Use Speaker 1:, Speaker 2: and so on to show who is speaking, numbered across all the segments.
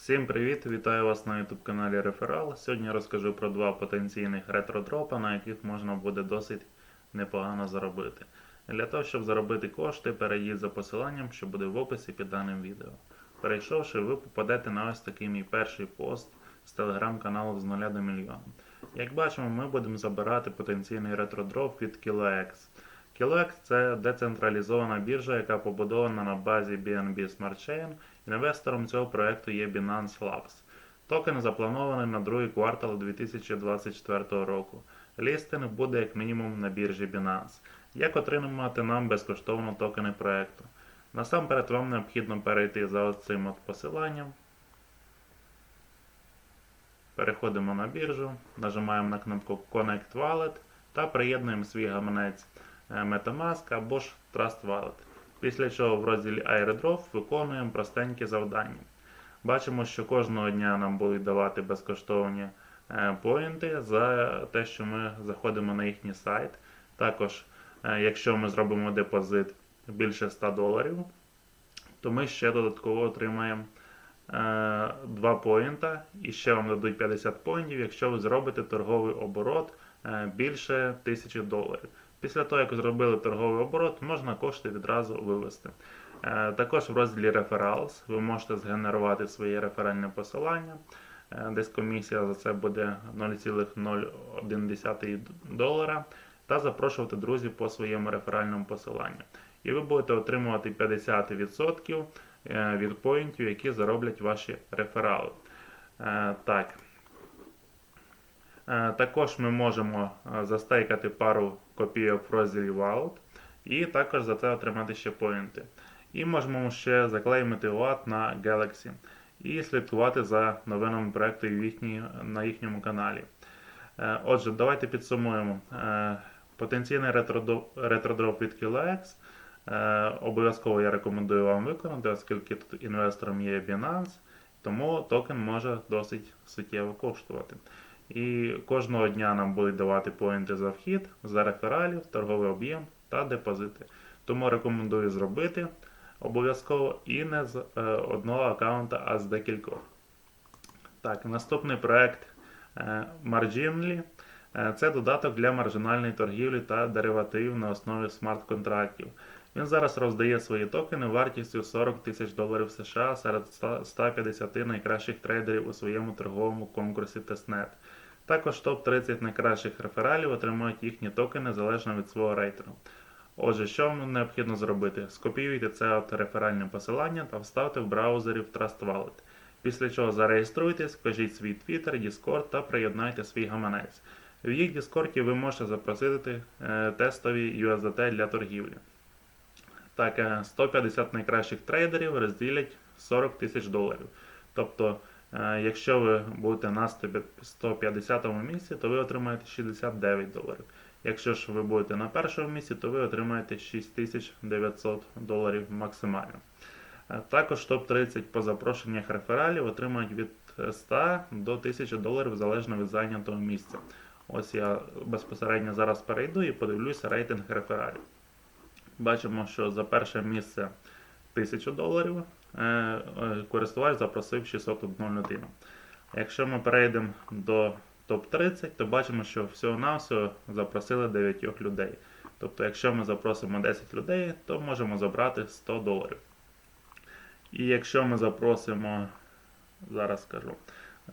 Speaker 1: Всім привіт! Вітаю вас на YouTube каналі Реферал. Сьогодні розкажу про два потенційних ретро-дропа, на яких можна буде досить непогано заробити. Для того, щоб заробити кошти, перейдіть за посиланням, що буде в описі під даним відео. Перейшовши, ви попадете на ось такий мій перший пост з телеграм-каналу з 0 до мільйона. Як бачимо, ми будемо забирати потенційний ретро-дроп від KiloX. KiloX – це децентралізована біржа, яка побудована на базі BNB Smart Chain. Інвестором цього проекту є Binance Labs. Токен запланований на другий квартал 2024 року. Лістинг буде як мінімум на біржі Binance. Як отримати нам безкоштовно токени проекту? Насамперед вам необхідно перейти за цим от посиланням. Переходимо на біржу, нажимаємо на кнопку Connect Wallet та приєднуємо свій гаманець Metamask або ж Trust Wallet. Після чого в розділі Airdrop виконуємо простенькі завдання. Бачимо, що кожного дня нам будуть давати безкоштовні е, поінти за те, що ми заходимо на їхній сайт. Також, е, якщо ми зробимо депозит більше 100 доларів, то ми ще додатково отримаємо 2 поінта і ще вам дадуть 50 поінтів, якщо ви зробите торговий оборот е, більше 1000 доларів. Після того, як зробили торговий оборот, можна кошти відразу вивести. Е, Також в розділі Referrals ви можете згенерувати своє реферальне посилання. Е, Десь комісія за це буде 0,01 долара та запрошувати друзів по своєму реферальному посиланню. І ви будете отримувати 50% е, від поінтів, які зароблять ваші реферали. Так. Е, Також ми можемо е, застейкати пару копійок в розділі Vault і також за це отримати ще поінти. І можемо ще заклеймити OAT на Galaxy і слідкувати за новинами проекту на їхньому каналі. Е, Отже, давайте підсумуємо. Потенційний ретродроп від QLX обов'язково я рекомендую вам виконати, оскільки тут інвестором є Binance, тому токен може досить суттєво коштувати. І кожного дня нам будуть давати поінти за вхід, за рефералів, торговий об'єм та депозити. Тому рекомендую зробити обов'язково і не з е, одного аккаунта, а з декількох. Так, наступний проект е, Marginly. Е, Це додаток для маржинальної торгівлі та деривативів на основі смарт-контрактів. Він зараз роздає свої токени вартістю 40 тисяч доларів США серед 150 найкращих трейдерів у своєму торговому конкурсі Testnet. Також топ-30 найкращих рефералів отримують їхні токени залежно від свого рейтингу. Отже, що вам необхідно зробити? Скопіюйте це от реферальне посилання та вставте в браузері в Trust Wallet. Після чого зареєструйтесь, вкажіть свій Twitter, Discord та приєднайте свій гаманець. В їх Discord ви можете запросити е, тестові USDT для торгівлі. Так, е, 150 найкращих трейдерів розділять 40 тисяч доларів. Тобто, е, якщо ви будете на 150 місці, то ви отримаєте 69 доларів. Якщо ж ви будете на першому місці, то ви отримаєте 6900 доларів максимально. Е, Також топ-30 по запрошеннях рефералів отримають від 100 до 1000 доларів залежно від зайнятого місця. Ось я безпосередньо зараз перейду і подивлюся рейтинг рефералів. Бачимо, що за перше місце 1000 доларів е, е, користувач запросив 601 людину. Якщо ми перейдемо до топ-30, то бачимо, що всього-навсього запросили 9 людей. Тобто, якщо ми запросимо 10 людей, то можемо забрати 100 доларів. І якщо ми запросимо, зараз скажу,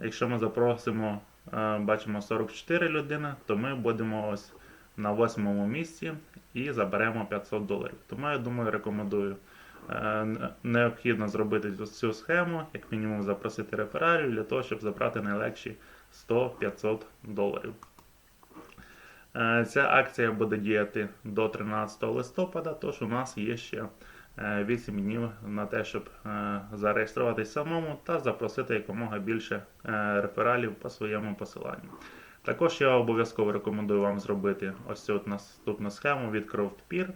Speaker 1: якщо ми запросимо, е, бачимо 44 людини, то ми будемо ось на восьмому місці і заберемо 500 доларів. Тому я думаю, рекомендую. Е, Необхідно зробити цю схему, як мінімум запросити рефералів для того, щоб забрати найлегші 100-500 доларів. Е, Ця акція буде діяти до 13 листопада, тож у нас є ще е, 8 днів на те, щоб е, зареєструватись самому та запросити якомога більше е, рефералів по своєму посиланню. Також я обов'язково рекомендую вам зробити ось цю наступну схему від CraftPeer,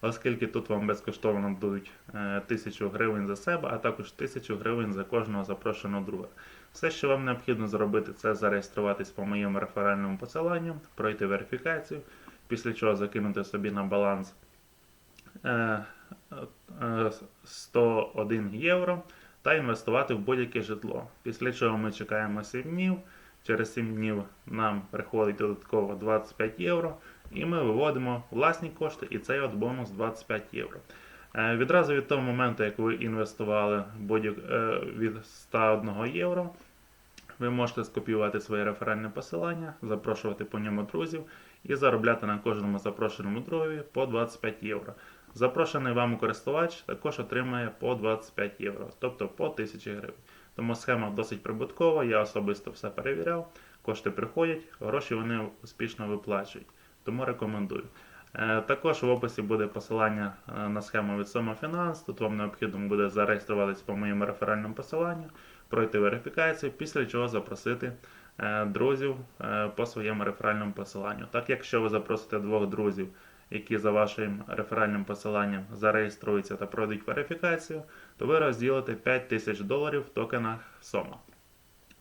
Speaker 1: оскільки тут вам безкоштовно дадуть е, 1000 гривень за себе, а також 1000 гривень за кожного запрошеного друга. Все, що вам необхідно зробити, це зареєструватись по моєму реферальному посиланню, пройти верифікацію, після чого закинути собі на баланс е, е, 101 євро та інвестувати в будь-яке житло. Після чого ми чекаємо 7 днів. Через 7 днів нам приходить додатково 25 євро, і ми виводимо власні кошти, і цей от бонус 25 євро. Е, Відразу від того моменту, як ви інвестували е, від 101 євро, ви можете скопіювати своє реферальне посилання, запрошувати по ньому друзів і заробляти на кожному запрошеному другові по 25 євро. Запрошений вам користувач також отримає по 25 євро, тобто по 1000 гривень. Тому схема досить прибуткова, я особисто все перевіряв. Кошти приходять, гроші вони успішно виплачують. Тому рекомендую. Е, Також в описі буде посилання е, на схему від Самофінанс. Тут вам необхідно буде зареєструватися по моєму реферальному посиланню, пройти верифікацію, після чого запросити е, друзів по своєму реферальному посиланню. Так, якщо ви запросите двох друзів, які за вашим реферальним посиланням зареєструються та пройдуть верифікацію, то ви розділите 5 тисяч доларів в токенах Сома.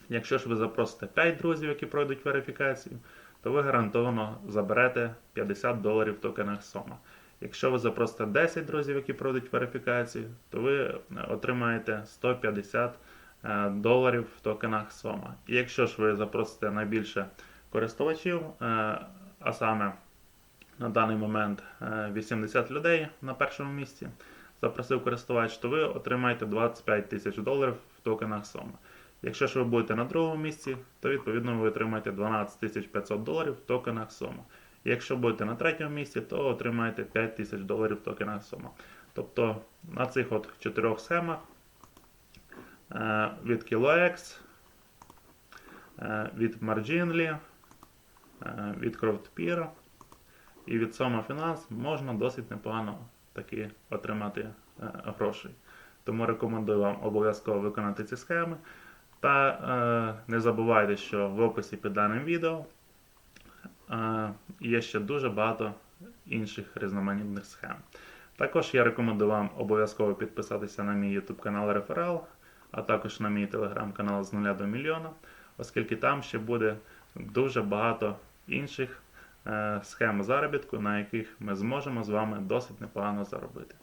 Speaker 1: Якщо ж ви запросите 5 друзів, які пройдуть верифікацію, то ви гарантовано заберете 50 доларів в токенах Сома. Якщо ви запросите 10 друзів, які пройдуть верифікацію, то ви е, отримаєте 150 е, доларів в токенах Сома. І якщо ж ви запросите найбільше користувачів, е, а саме на даний момент е, 80 людей на першому місці запросив користувач, то ви отримаєте 25 тисяч доларів в токенах Сома. Якщо ж ви будете на другому місці, то відповідно ви отримаєте 12 500 доларів в токенах Сома. Якщо будете на третьому місці, то отримаєте 5 тисяч доларів в токенах Сома. Тобто на цих от чотирьох схемах е, від KiloX, е, від Marginly, е, від CraftPeer і від Soma Finance можна досить непогано таки отримати е, грошей. Тому рекомендую вам обов'язково виконати ці схеми. Та е, не забувайте, що в описі під даним відео е, є ще дуже багато інших різноманітних схем. Також я рекомендую вам обов'язково підписатися на мій YouTube канал Реферал, а також на мій телеграм-канал з 0 до мільйона, оскільки там ще буде дуже багато інших схем заробітку, на яких ми зможемо з вами досить непогано заробити.